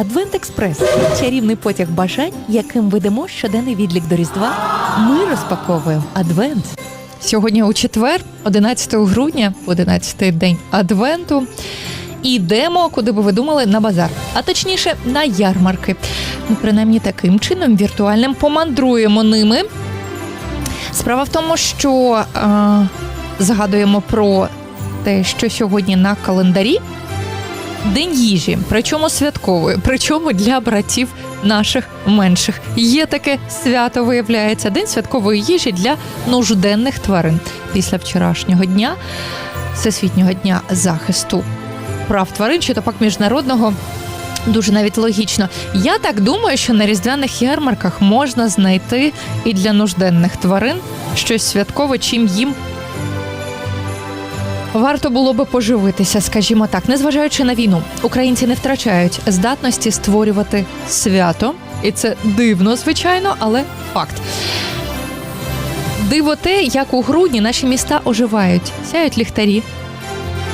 Адвент Експрес чарівний потяг бажань, яким ведемо щоденний відлік до Різдва. Ми розпаковуємо Адвент. Сьогодні у четвер, 11 грудня, 11 день Адвенту. І йдемо, куди би ви думали, на базар, а точніше на ярмарки. Ну, принаймні таким чином віртуальним помандруємо ними. Справа в тому, що е, згадуємо про те, що сьогодні на календарі День їжі, причому святкової, причому для братів наших менших. Є таке свято, виявляється, день святкової їжі для нужденних тварин. Після вчорашнього дня, всесвітнього дня захисту прав тварин, чи то пак міжнародного. Дуже навіть логічно. Я так думаю, що на різдвяних ярмарках можна знайти і для нужденних тварин щось святкове, чим їм Варто було би поживитися, скажімо так, незважаючи на війну, українці не втрачають здатності створювати свято, і це дивно, звичайно, але факт. Диво те, як у грудні наші міста оживають, сяють ліхтарі,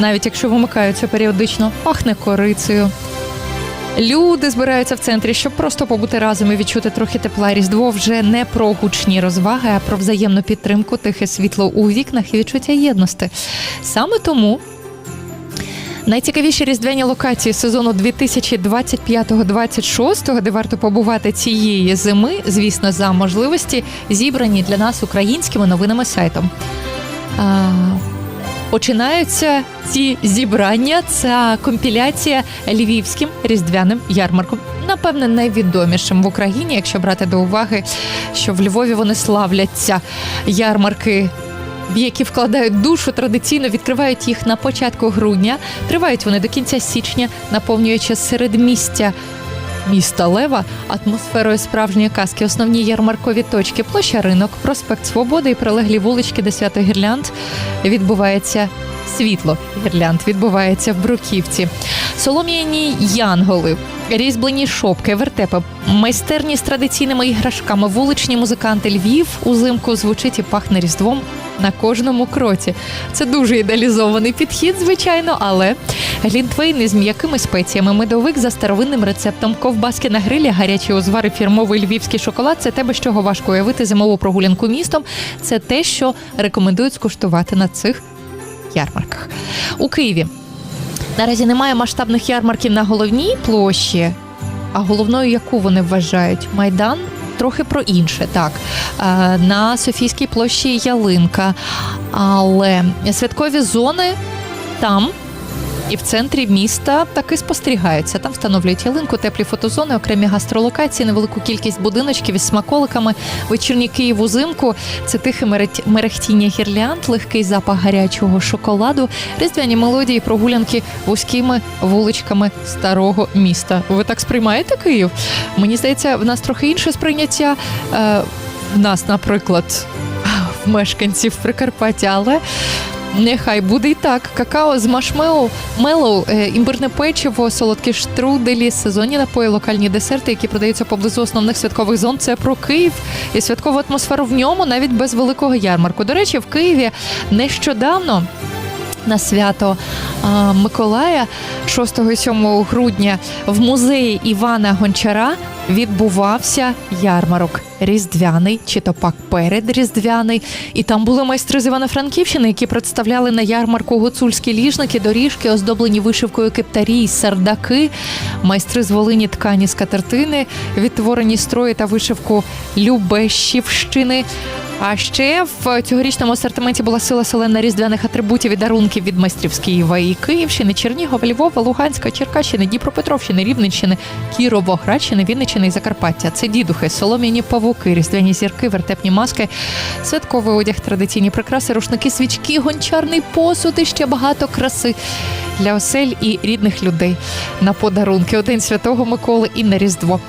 навіть якщо вимикаються періодично, пахне корицею. Люди збираються в центрі, щоб просто побути разом і відчути трохи тепла. Різдво вже не про гучні розваги, а про взаємну підтримку, тихе світло у вікнах і відчуття єдності. Саме тому. Найцікавіші різдвяні локації сезону 2025-26, де варто побувати цієї зими, звісно, за можливості, зібрані для нас українськими новинами сайтом. Починаються ці зібрання. Це компіляція львівським різдвяним ярмарком. Напевне, найвідомішим в Україні, якщо брати до уваги, що в Львові вони славляться ярмарки. Які вкладають душу, традиційно відкривають їх на початку грудня. Тривають вони до кінця січня, наповнюючи середмістя міста Лева атмосферою справжньої казки. Основні ярмаркові точки, площа ринок, проспект Свободи і прилеглі вулички до свято Гірлянд відбувається світло. Гірлянд відбувається в Бруківці. Солом'яні янголи, різьблені шопки, вертепи, майстерні з традиційними іграшками, вуличні музиканти Львів узимку звучить і пахне різдвом на кожному кроці. Це дуже ідеалізований підхід, звичайно, але глінтвейн із м'якими спеціями, медовик за старовинним рецептом, ковбаски на грилі, гарячі узвари, фірмовий львівський шоколад це те, без чого важко уявити зимову прогулянку містом. Це те, що рекомендують скуштувати на цих ярмарках. У Києві наразі немає масштабних ярмарків на головній площі, а головною, яку вони вважають, майдан. Трохи про інше, так. Е, на Софійській площі ялинка, але святкові зони там і в центрі міста таки спостерігаються. Там встановлюють ялинку, теплі фотозони, окремі гастролокації, невелику кількість будиночків із смаколиками. Вечірній Київ узимку це тихе мерехтіння гірлянд, легкий запах гарячого шоколаду, різдвяні мелодії, прогулянки вузькими вуличками старого міста. Ви так сприймаєте Київ? Мені здається, в нас трохи інше сприйняття. Е, в нас, наприклад, мешканців Прикарпаття, але Нехай буде і так. Какао з машмеллоу, мелоу, е, імбирне печиво, солодкі штруделі, сезонні напої, локальні десерти, які продаються поблизу основних святкових зон. Це про Київ і святкову атмосферу в ньому, навіть без великого ярмарку. До речі, в Києві нещодавно. На свято а, Миколая 6 і 7 грудня в музеї Івана Гончара відбувався ярмарок різдвяний, чи то пак передріздвяний. І там були майстри з Івано-Франківщини, які представляли на ярмарку гуцульські ліжники, доріжки, оздоблені вишивкою кептарі, й сардаки, майстри з Волині ткані скатертини, відтворені строї та вишивку Любешівщини. А ще в цьогорічному асортименті була сила селена різдвяних атрибутів і дарунків від майстрів з Києва і Київщини, Чернігова, Львова, Луганська, Черкащини, Дніпропетровщини, Рівненщини, Кіровоградщини, Вінниччини і Закарпаття. Це дідухи, солом'яні павуки, різдвяні зірки, вертепні маски, святковий одяг, традиційні прикраси, рушники, свічки, гончарний посуд і ще багато краси для осель і рідних людей на подарунки. День Святого Миколи і на Різдво.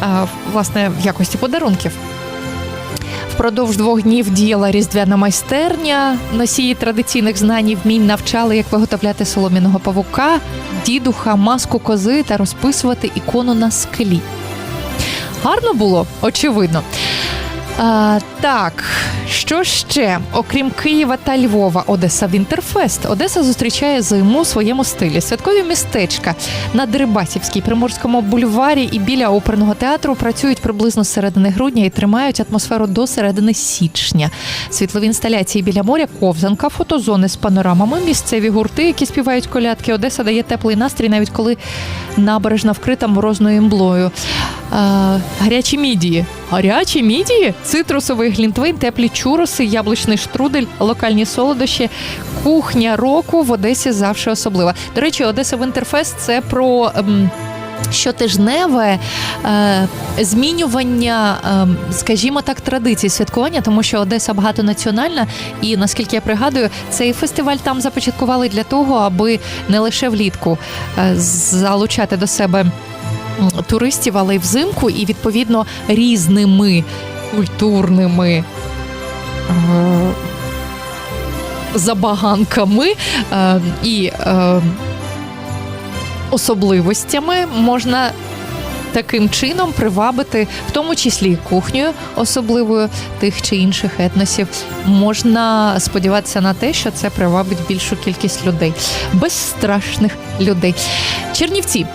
А, власне, в якості подарунків. Впродовж двох днів діяла різдвяна майстерня. Носії традиційних знань і вмінь навчали, як виготовляти солом'яного павука, дідуха, маску кози та розписувати ікону на склі. Гарно було, очевидно. А, так, що ще? Окрім Києва та Львова, Одеса Вінтерфест. Одеса зустрічає зиму у своєму стилі. Святкові містечка на Дерибасівській Приморському бульварі і біля оперного театру працюють приблизно з середини грудня і тримають атмосферу до середини січня. Світлові інсталяції біля моря, ковзанка, фотозони з панорамами, місцеві гурти, які співають колядки. Одеса дає теплий настрій, навіть коли набережна вкрита морозною імблою. А, гарячі мідії. Гарячі мідії, цитрусовий глінтвейн, теплі чуроси, яблучний штрудель, локальні солодощі. Кухня року в Одесі завжди особлива. До речі, Одеса Вінтерфест це про. ем, Щотижневе е, змінювання, е, скажімо так, традицій святкування, тому що Одеса багатонаціональна, і наскільки я пригадую, цей фестиваль там започаткували для того, аби не лише влітку е, залучати до себе туристів, але й взимку, і відповідно різними культурними. е, Забаганками е, і е, особливостями можна таким чином привабити, в тому числі і кухнею особливою тих чи інших етносів. Можна сподіватися на те, що це привабить більшу кількість людей, безстрашних людей. Чернівці.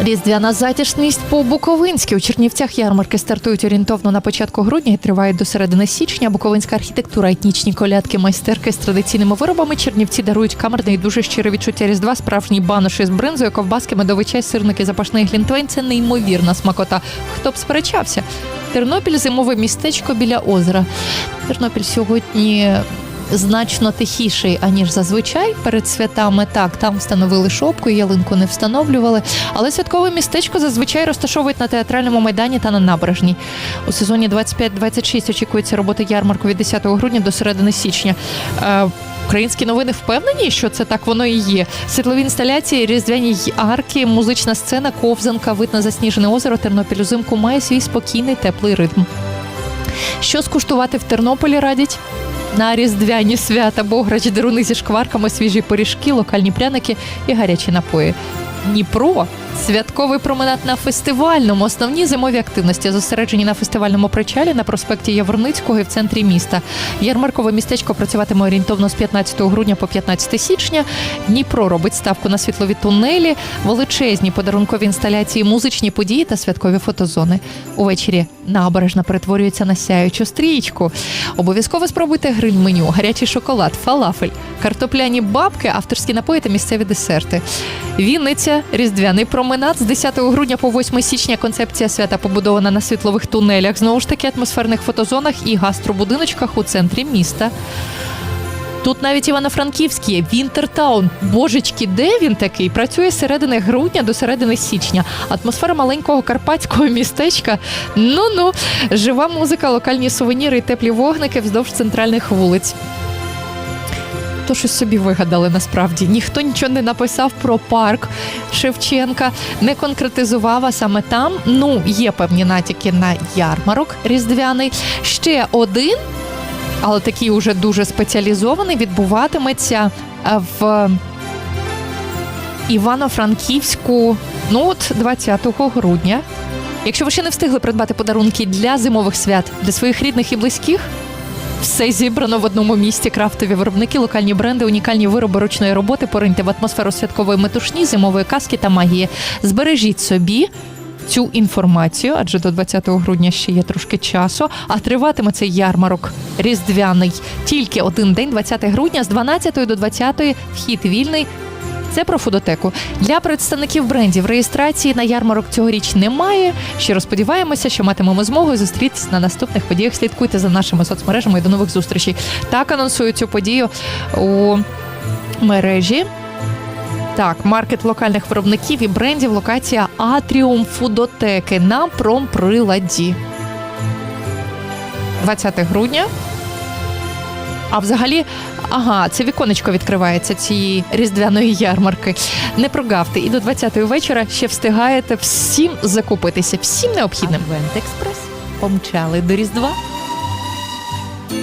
Різдвяна затішність по Буковинськи. У Чернівцях ярмарки стартують орієнтовно на початку грудня і тривають до середини січня. Буковинська архітектура, етнічні колядки, майстерки з традиційними виробами. Чернівці дарують камерне і дуже щире відчуття Різдва, справжні баноші з бринзою, ковбаски, медовий сирники, запашний глінтвейн. Це неймовірна смакота. Хто б сперечався? Тернопіль зимове містечко біля озера. Тернопіль сьогодні значно тихіший, аніж зазвичай перед святами. Так, там встановили шопку, ялинку не встановлювали. Але святкове містечко зазвичай розташовують на театральному майдані та на набережній. У сезоні 25-26 очікується робота ярмарку від 10 грудня до середини січня. Е, Українські новини впевнені, що це так воно і є. Світлові інсталяції, різдвяні арки, музична сцена, ковзанка, вид на засніжене озеро Тернопіль узимку має свій спокійний теплий ритм. Що скуштувати в Тернополі радять? На різдвяні свята, бограч, деруни зі шкварками, свіжі пиріжки, локальні пряники і гарячі напої. Дніпро святковий променад на фестивальному. Основні зимові активності зосереджені на фестивальному причалі на проспекті Яворницького і в центрі міста. Ярмаркове містечко працюватиме орієнтовно з 15 грудня по 15 січня. Дніпро робить ставку на світлові тунелі, величезні подарункові інсталяції, музичні події та святкові фотозони. Увечері набережна перетворюється на сяючу стрічку. Обов'язково спробуйте гриль меню, гарячий шоколад, фалафель, картопляні бабки, авторські напої та місцеві десерти. Вінниця, різдвяний променад з 10 грудня по 8 січня. Концепція свята побудована на світлових тунелях, знову ж таки атмосферних фотозонах і гастробудиночках у центрі міста. Тут навіть Івано-Франківський є Вінтертаун. Божечки, де він такий? Працює з середини грудня до середини січня. Атмосфера маленького карпатського містечка. Ну ну, жива музика, локальні сувеніри і теплі вогники вздовж центральних вулиць. То щось собі вигадали насправді. Ніхто нічого не написав про парк Шевченка, не конкретизував, а саме там ну є певні натяки на ярмарок різдвяний. Ще один але такий уже дуже спеціалізований, відбуватиметься е, в Івано-Франківську, ну от 20 грудня. Якщо ви ще не встигли придбати подарунки для зимових свят для своїх рідних і близьких. Все зібрано в одному місці. Крафтові виробники, локальні бренди, унікальні вироби ручної роботи. Пориньте в атмосферу святкової метушні, зимової казки та магії. Збережіть собі цю інформацію, адже до 20 грудня ще є трошки часу. А триватиме цей ярмарок різдвяний тільки один день, 20 грудня, з 12 до 20 вхід вільний. Це про фудотеку для представників брендів. Реєстрації на ярмарок цьогоріч немає. Щиро сподіваємося, що матимемо змогу зустрітися на наступних подіях. Слідкуйте за нашими соцмережами і до нових зустрічей. Так анонсую цю подію у мережі. Так, маркет локальних виробників і брендів. Локація Атріум Фудотеки на промприладі. 20 грудня. А взагалі, ага, це віконечко відкривається цієї різдвяної ярмарки. Не прогавте. І до 20-ї вечора ще встигаєте всім закупитися, всім необхідним. Адвент Експрес помчали до Різдва.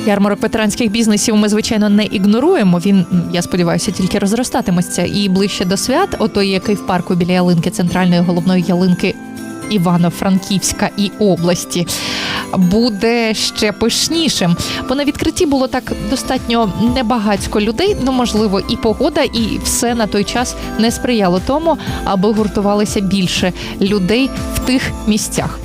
Ярмарок ветеранських бізнесів ми, звичайно, не ігноруємо. Він, я сподіваюся, тільки розростатиметься і ближче до свят, отой, який в парку біля ялинки, центральної головної ялинки Івано-Франківська і області. Буде ще пишнішим. Бо на відкритті було так достатньо небагацько людей. Ну можливо, і погода, і все на той час не сприяло тому, аби гуртувалося більше людей в тих місцях.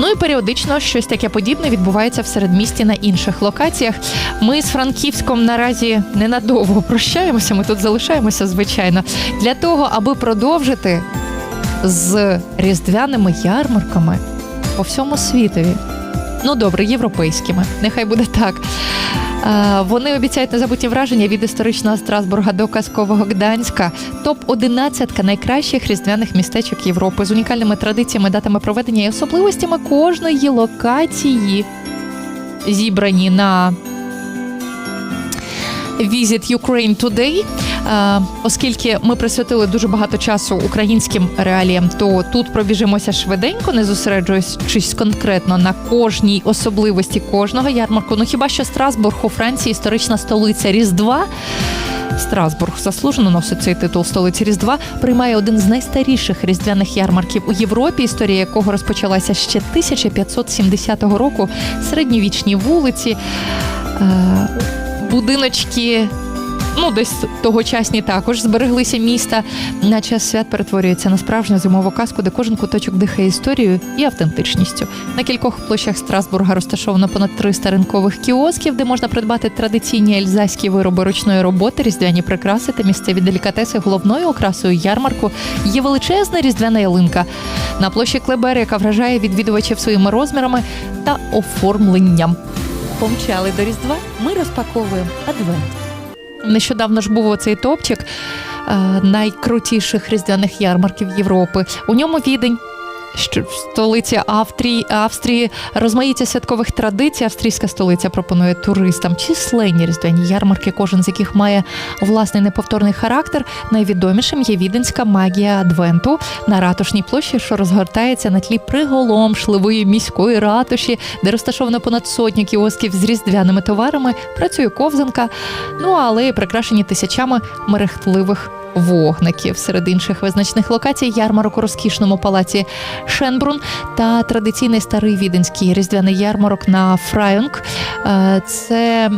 Ну і періодично щось таке подібне відбувається в середмісті на інших локаціях. Ми з Франківськом наразі ненадовго прощаємося. Ми тут залишаємося, звичайно, для того, аби продовжити з різдвяними ярмарками по всьому світові. Ну добре, європейськими. Нехай буде так. Вони обіцяють незабутні враження від історичного Страсбурга до казкового Гданська. Топ 11 найкращих різдвяних містечок Європи з унікальними традиціями, датами проведення і особливостями кожної локації, зібрані на Visit Ukraine Today. Е, Оскільки ми присвятили дуже багато часу українським реаліям, то тут пробіжимося швиденько, не зосереджуючись конкретно на кожній особливості кожного ярмарку. Ну хіба що Страсбург у Франції історична столиця Різдва. Страсбург заслужено носить цей титул столиці Різдва. Приймає один з найстаріших різдвяних ярмарків у Європі, історія якого розпочалася ще 1570 року. Середньовічні вулиці, е, будиночки. Ну, десь тогочасні також збереглися міста. На час свят перетворюється на справжню зимову казку, де кожен куточок дихає історією і автентичністю. На кількох площах Страсбурга розташовано понад 300 ринкових кіосків, де можна придбати традиційні ельзаські вироби ручної роботи, різдвяні прикраси та місцеві делікатеси. Головною окрасою ярмарку є величезна різдвяна ялинка на площі Клебер, яка вражає відвідувачів своїми розмірами та оформленням. Помчали до Різдва. Ми розпаковуємо адвент. Нещодавно ж був оцей топчик е, найкрутіших різдвяних ярмарків Європи. У ньому відень. Що в столиці Австрії, Австрії розмаїття святкових традицій. Австрійська столиця пропонує туристам численні різдвяні ярмарки, кожен з яких має власний неповторний характер. Найвідомішим є віденська магія Адвенту на ратушній площі, що розгортається на тлі приголомшливої міської ратуші, де розташовано понад сотню кіосків з різдвяними товарами. Працює ковзанка. Ну а алеї прикрашені тисячами мерехтливих вогників. Серед інших визначних локацій ярмарок у розкішному палаці Шенбрун та традиційний старий віденський різдвяний ярмарок на Фрайонг. Е, Це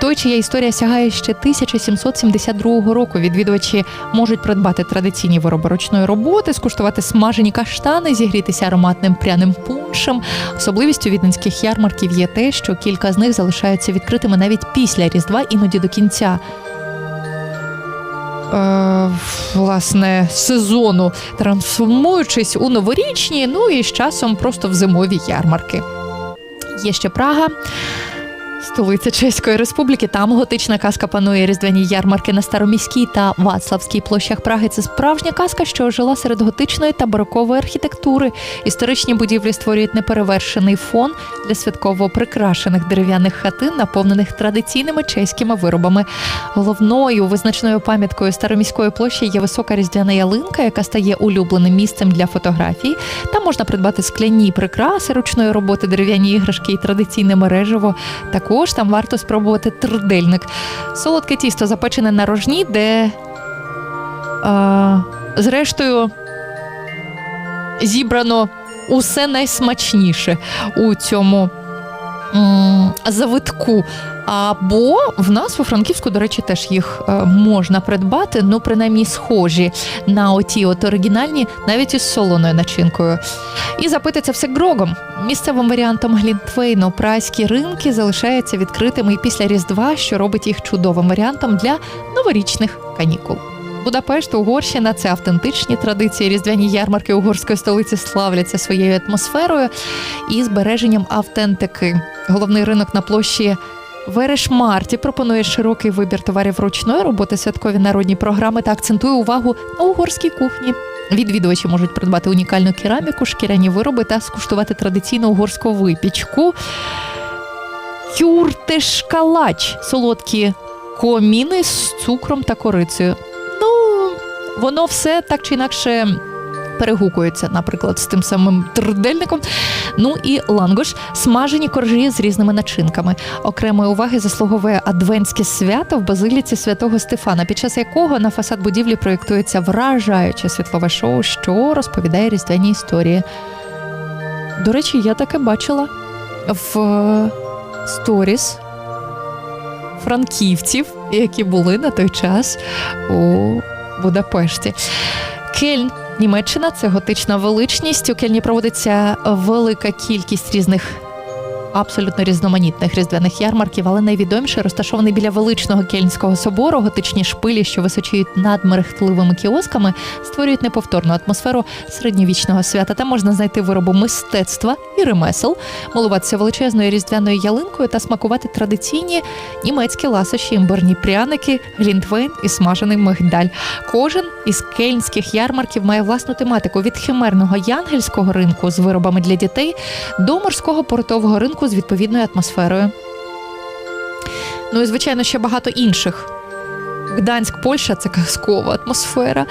той, чия історія сягає ще 1772 року. Відвідувачі можуть придбати традиційні вироби ручної роботи, скуштувати смажені каштани, зігрітися ароматним пряним пуншем. Особливістю віденських ярмарків є те, що кілька з них залишаються відкритими навіть після Різдва, іноді до кінця. Е, власне, сезону, трансформуючись у новорічні, ну і з часом просто в зимові ярмарки. Є ще Прага. Столиця Чеської Республіки. Там готична казка панує різдвяні ярмарки на Староміській та Вацлавській площах Праги. Це справжня казка, що ожила серед готичної та барокової архітектури. Історичні будівлі створюють неперевершений фон для святково прикрашених дерев'яних хатин, наповнених традиційними чеськими виробами. Головною визначною пам'яткою староміської площі є висока різдвяна ялинка, яка стає улюбленим місцем для фотографій. Там можна придбати скляні прикраси ручної роботи, дерев'яні іграшки і традиційне мережево. Також там варто спробувати трудельник. Солодке тісто запечене на рожні, де а, зрештою зібрано усе найсмачніше у цьому завитку. Або в нас у Франківську, до речі, теж їх е, можна придбати, ну принаймні схожі на оті от оригінальні, навіть із солоною начинкою. І запити це все грогом. Місцевим варіантом Глінтвейну прайські ринки залишаються відкритими і після Різдва, що робить їх чудовим варіантом для новорічних канікул. Будапешт, Угорщина це автентичні традиції. Різдвяні ярмарки угорської столиці славляться своєю атмосферою і збереженням автентики. Головний ринок на площі Вереш Марті пропонує широкий вибір товарів ручної роботи, святкові народні програми та акцентує увагу на угорській кухні. Відвідувачі можуть придбати унікальну кераміку, шкіряні вироби та скуштувати традиційну угорську випічку. Кюртешкалач солодкі коміни з цукром та корицею. Ну, воно все так чи інакше перегукується, наприклад, з тим самим трудельником. Ну і лангош смажені коржі з різними начинками. Окремої уваги заслуговує адвентське свято в базиліці святого Стефана, під час якого на фасад будівлі проєктується вражаюче світлове шоу, що розповідає різдвяні історії. До речі, я таке бачила в е, сторіс франківців, які були на той час у Будапешті. Кельн, Німеччина це готична величність. У Кельні проводиться велика кількість різних. Абсолютно різноманітних різдвяних ярмарків, але найвідоміше розташований біля величного кельнського собору. Готичні шпилі, що височують над мерехтливими кіосками, створюють неповторну атмосферу середньовічного свята. Там можна знайти вироби мистецтва і ремесел, милуватися величезною різдвяною ялинкою та смакувати традиційні німецькі ласощі, імбирні пряники, глінтвейн і смажений мигдаль. Кожен із кельнських ярмарків має власну тематику від химерного янгельського ринку з виробами для дітей до морського портового ринку з відповідною атмосферою. Ну і звичайно, ще багато інших. Гданськ, Польща це казкова атмосфера.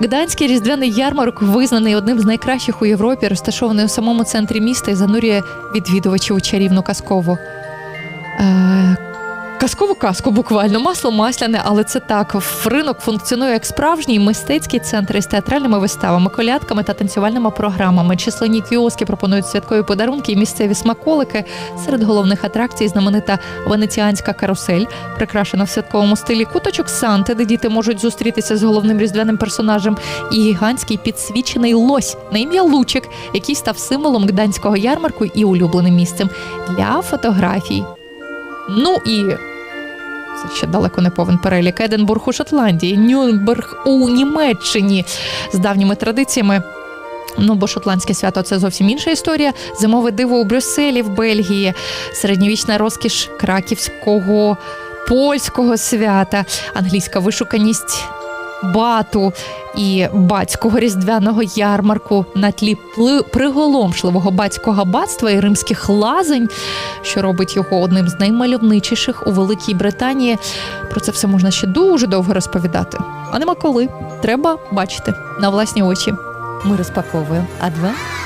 Гданський різдвяний ярмарок визнаний одним з найкращих у Європі, розташований у самому центрі міста і занурює відвідувачів у чарівну казкову. Казкову казку буквально масло масляне, але це так. Ринок функціонує як справжній мистецький центр із театральними виставами, колядками та танцювальними програмами. Численні кіоски пропонують святкові подарунки і місцеві смаколики. Серед головних атракцій знаменита венеціанська карусель, прикрашена в святковому стилі куточок Санти, де діти можуть зустрітися з головним різдвяним персонажем, і гігантський підсвічений лось на ім'я Лучик, який став символом гданського ярмарку і улюбленим місцем для фотографій. Ну і це ще далеко не повен перелік. Единбург у Шотландії, Нюрнберг у Німеччині з давніми традиціями. Ну, бо шотландське свято це зовсім інша історія. Зимове диво у Брюсселі в Бельгії, середньовічна розкіш краківського польського свята, англійська вишуканість бату і батського різдвяного ярмарку на тлі приголомшливого батського батства і римських лазень, що робить його одним з наймальовничіших у Великій Британії. Про це все можна ще дуже довго розповідати. А нема коли. Треба бачити на власні очі. Ми розпаковуємо адвент